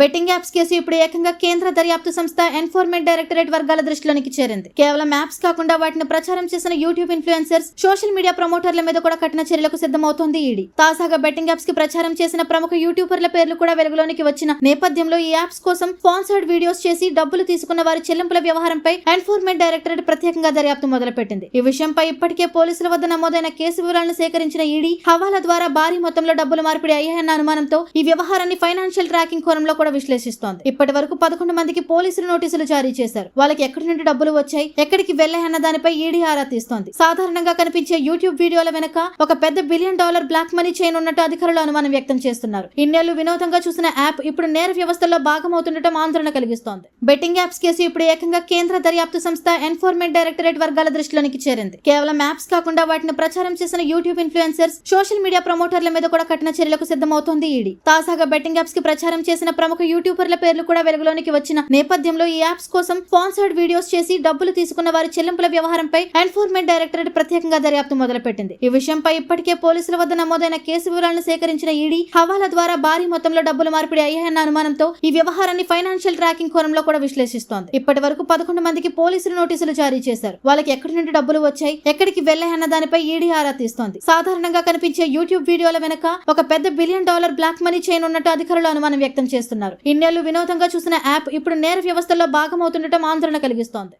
Betting apps case ఇప్పుడు ఏకంగా కేంద్ర దర్యాప్తు సంస్థ ఎన్ఫోర్స్మెంట్ డైరెక్టరేట్ వర్గాల దృష్టిలోనికి చేరింది. కేవలం యాప్స్ కాకుండా వాటిని ప్రచారం చేసిన యూట్యూబ్ ఇన్ఫ్లుయెన్సర్స్ సోషల్ మీడియా ప్రమోటర్ల మీద కూడా కఠిన చర్యలకు సిద్ధమవుతోంది ఈడీ. తాజాగా బెట్టింగ్ యాప్స్కి ప్రచారం చేసిన ప్రముఖ యూట్యూబర్ల పేర్లు కూడా వెలుగులోనికి వచ్చిన నేపథ్యంలో ఈ యాప్స్ కోసం స్పాన్సర్డ్ వీడియోస్ చేసి డబ్బులు తీసుకున్న వారి చెల్లింపుల వ్యవహారంపై ఎన్ఫోర్స్మెంట్ డైరెక్టరేట్ ప్రత్యేకంగా దర్యాప్తు మొదలుపెట్టింది. ఈ విషయంపై ఇప్పటికే పోలీసుల వద్ద నమోదైన కేసు వివరాలను సేకరించిన ఈడీ హవాలా ద్వారా భారీ మొత్తంలో డబ్బులు మార్పిడి అయ్యాయన్న అనుమానంతో ఈ వ్యవహారాన్ని ఫైనాన్షియల్ ట్రాకింగ్ కోణంలో కూడా విశ్లేషిస్తోంది. ఇప్పటి వరకు పదకొండు మందికి పోలీసులు నోటీసులు జారీ చేశారు. వాళ్ళకి ఎక్కడి నుండి డబ్బులు వచ్చాయి ఎక్కడికి వెళ్ళాయన్న దానిపై ఈడీ ఆరా తీస్తోంది. సాధారణంగా కనిపించే యూట్యూబ్ వీడియోల వెనక ఒక పెద్ద billion dollar black money chain ఉన్నట్టు అధికారులు అనుమానం వ్యక్తం చేస్తున్నారు. ఇన్నేళ్ళు వినోదంగా చూసిన యాప్ ఇప్పుడు నేర వ్యవస్థలో భాగమవుతుండటం ఆందోళన కలిగిస్తోంది. బెట్టింగ్ యాప్స్ కేసు ఇప్పుడు ఏకంగా కేంద్ర దర్యాప్తు సంస్థ ఎన్ఫోర్స్మెంట్ డైరెక్టరేట్ వర్గాల దృష్టిలోనికి చేరింది. కేవలం యాప్స్ కాకుండా వాటిని ప్రచారం చేసిన యూట్యూబ్ ఇన్ఫ్లుయెన్సర్స్ సోషల్ మీడియా ప్రమోటర్ల మీద కూడా కఠిన చర్యలకు సిద్ధమవుతోంది ఈడీ. తాజాగా బెట్టింగ్ యాప్స్కి ప్రచారం చేసిన ప్రముఖ యూట్యూబర్ల పేర్లు కూడా వెలుగులోనికి వచ్చిన నేపథ్యంలో ఈ యాప్స్ కోసం స్పాన్సర్డ్ వీడియోస్ చేసి డబ్బులు తీసుకున్న వారి చెల్లింపుల వ్యవహారంపై ఎన్ఫోర్స్మెంట్ డైరెక్టరేట్ ప్రత్యేకంగా దర్యాప్తు మొదలుపెట్టింది. ఈ విషయంపై ఇప్పటికే పోలీసుల వద్ద నమోదైన కేసు వివరాలను సేకరించిన ఈడీ హవాలా ద్వారా భారీ మొత్తంలో డబ్బులు మార్పిడి అయ్యాయన్న అనుమానంతో ఈ వ్యవహారాన్ని ఫైనాన్షియల్ ట్రాకింగ్ కోణంలో కూడా విశ్లేషిస్తోంది. ఇప్పటి వరకు పదకొండు మందికి పోలీసులు నోటీసులు జారీ చేశారు. వాళ్ళకి ఎక్కడి నుండి డబ్బులు వచ్చాయి ఎక్కడికి వెళ్ళాయన్న దానిపై ఈడీ ఆరా తీస్తోంది. సాధారణంగా కనిపించే యూట్యూబ్ వీడియోల వెనక ఒక పెద్ద billion dollar black money chain ఉన్నట్టు అధికారులు అనుమానం వ్యక్తం చేస్తున్నారు ఇన్నేళ్ళు వినోదంగా చూసిన యాప్ ఇప్పుడు నేర వ్యవస్థలో భాగమవుతుండటం ఆందోళన కలిగిస్తోంది.